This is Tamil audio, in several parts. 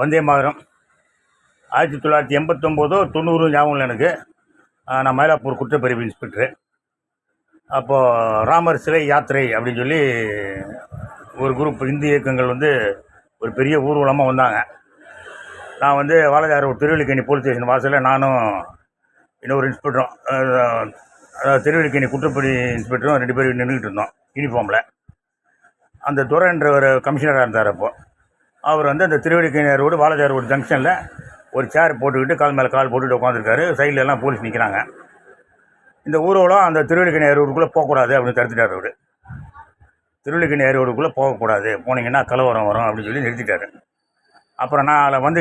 வந்தே மாதரம். ஆயிரத்தி தொள்ளாயிரத்தி எண்பத்தொம்போதோ தொண்ணூறு ஞாபகம் இல்லை எனக்கு. நான் மயிலாப்பூர் குற்றப்பிரிவு இன்ஸ்பெக்டரு. அப்போது ராமர் சிலை யாத்திரை அப்படின்னு சொல்லி ஒரு குரூப் இந்து இயக்கங்கள் வந்து ஒரு பெரிய ஊர்வலமாக வந்தாங்க. நான் வந்து வாழஜார் திருவள்ளிக்கேணி போலீஸ் ஸ்டேஷன் வாசலில் நானும் இன்னொரு இன்ஸ்பெக்டரும் அதாவது திருவள்ளிக்கேணி குற்றப்பிரிவு இன்ஸ்பெக்டரும் ரெண்டு பேரும் நின்றுக்கிட்டு இருந்தோம் யூனிஃபார்மில் அந்த துரைன்ற ஒரு கமிஷனராக இருந்தார் அப்போது அவர் வந்து அந்த திருவள்ளிக்கேணி ரோடு வாலாஜார் ரோடு ஜங்ஷனில் ஒரு சேர் போட்டுக்கிட்டு கால் மேலே கால் போட்டுக்கிட்டு உட்காந்துருக்காரு சைடில் எல்லாம் போலீஸ் நிற்கிறாங்க இந்த ஊர்வலம் அந்த திருவள்ளிக்கணி ரோடுக்குள்ளே போகக்கூடாது அப்படின்னு தடுத்துட்டார் அவர். திருவள்ளிக்கணி ரோடுக்குள்ளே போகக்கூடாது. போனீங்கன்னா கலவரம் வரும் அப்படின்னு சொல்லி நிறுத்திட்டாரு. அப்புறம் நான் அதில் வந்து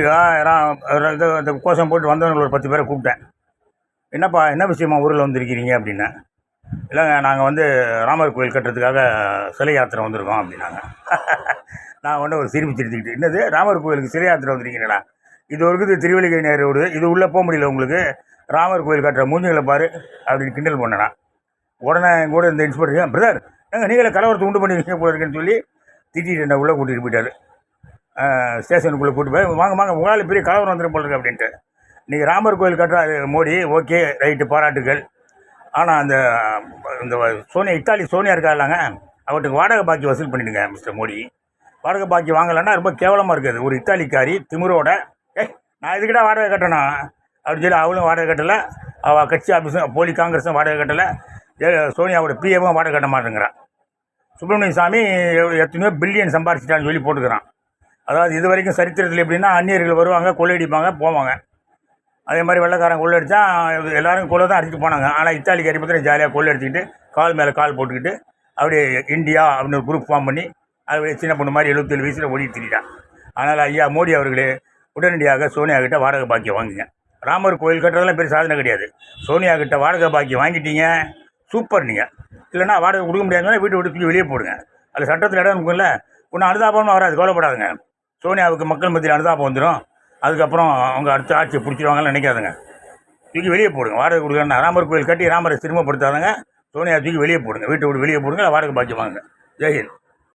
இது இந்த கோஷம் போட்டு வந்தவங்க ஒரு பத்து பேரை கூப்பிட்டேன். என்னப்பா என்ன விஷயமா ஊரில் வந்திருக்கிறீங்க? அப்படின்னேன் இல்லைங்க நாங்கள் வந்து ராமர் கோயில் கட்டுறதுக்காக சிலை யாத்திரை வந்திருக்கோம் அப்படின்னாங்க. நான் ஒன்று ஒரு சிரிப்பு சிரிச்சுக்கிட்டு என்னது? ராமர் கோயிலுக்கு சிலை வந்துருக்கீங்களா? வந்திருக்கீங்களா இது இருக்குது திருவள்ளிக்கேணி ரோடு. இது உள்ளே போக முடியல உங்களுக்கு? ராமர் கோயில் கட்டுற மூஞ்சிகளை பாரு அப்படின்னு கிண்டல் பண்ணேன். உடனே என் கூட இந்த இன்ஸ்பெக்டர் பிரதர் எங்கள் நீங்களே கலவரத்தை உண்டு பண்ணிருக்கீங்க போல இருக்குன்னு சொல்லி திட்டிட்டு என்ன உள்ளே கூட்டிகிட்டு போயிட்டார். ஸ்டேஷனுக்குள்ளே கூட்டி போய் வாங்க வாங்க உங்களால் பெரிய கலவரம் வந்துடும் போல இருக்கு அப்படின்ட்டு. இன்றைக்கி ராமர் கோயில் கட்டுறாரு மோடி ஓகே ரைட்டு பாராட்டுகள் ஆனால் அந்த இந்த சோனியா இத்தாலி சோனியா இருக்கா இல்லைங்க அவட்டுக்கு வாடகை பாக்கி வசூல் பண்ணிடுங்க மிஸ்டர் மோடி. வாடகை பாக்கி வாங்கலைன்னா ரொம்ப கேவலமாக இருக்குது. ஒரு இத்தாலிக்காரி திமிரோட ஏய் நான் இதுக்கிட்ட வாடகை கட்டணும் அப்படின்னு சொல்லி அவளும் வாடகை கட்டலை. அவள் கட்சி ஆஃபீஸும் போலி காங்கிரஸும் வாடகை கட்டலை. சோனியாவோட பிஏவும் வாடகை கட்ட மாட்டேங்கிறான் சுப்பிரமணிய சாமி எத்தனையோ பில்லியன் சம்பாரிச்சிட்டான்னு சொல்லி போட்டுக்கிறான். அதாவது இது வரைக்கும் சரித்திரத்தில் எப்படின்னா அந்நியர்கள் வருவாங்க கொள்ளையடிப்பாங்க போவாங்க. அதே மாதிரி வெள்ளைக்காரன் கொள்ளடிச்சா எல்லாரும் கொள்ள தான் அடிச்சுட்டு போனாங்க. ஆனால் இத்தாலிக்காரி பற்றி ஜாலியாக ஜாலியாக கொள்ளடிச்சிக்கிட்டு கால் மேலே கால் போட்டுக்கிட்டு அப்படியே இந்தியா அப்படின்னு ஒரு குரூப் ஃபார்ம் பண்ணி அது சின்ன பொண்ணு மாதிரி எழுபத்தேழு வயசில் ஓடி திரிட்டான் அதனால் ஐயா மோடி அவர்களே உடனடியாக சோனியா கிட்ட வாடகை பாக்கியம் வாங்குங்க. ராமர் கோயில் கட்டுறதெல்லாம் பெரிய சாதனை கிடையாது. சோனியா கிட்ட வாடகை பாக்கியம் வாங்கிட்டீங்க சூப்பர் நீங்கள் இல்லைன்னா வாடகை கொடுக்க முடியாதுன்னா வீட்டை விட்டு தூக்கி வெளியே போடுங்க. அது சட்டத்தில் இடம் இருக்கும்ல ஒன்றும் அனுதாபமாக வராது கவலைப்படாதுங்க. சோனியாவுக்கு மக்கள் மத்தியில் அனுதாபம் வந்துடும் அதுக்கப்புறம் அவங்க அடுத்த ஆட்சியை பிடிச்சிருவாங்கன்னு நினைக்காதுங்க. தூக்கி வெளியே போடுங்க வாடகை கொடுக்கலன்னா ராமர் கோயில் கட்டி ராமரை சிறுமப்படுத்தாதங்க சோனியா தூக்கி வெளியே போடுங்க. வீட்டை விட்டு வெளியே போடுங்க வாடகை பாக்கியம் வாங்க ஜெயஹிந்த்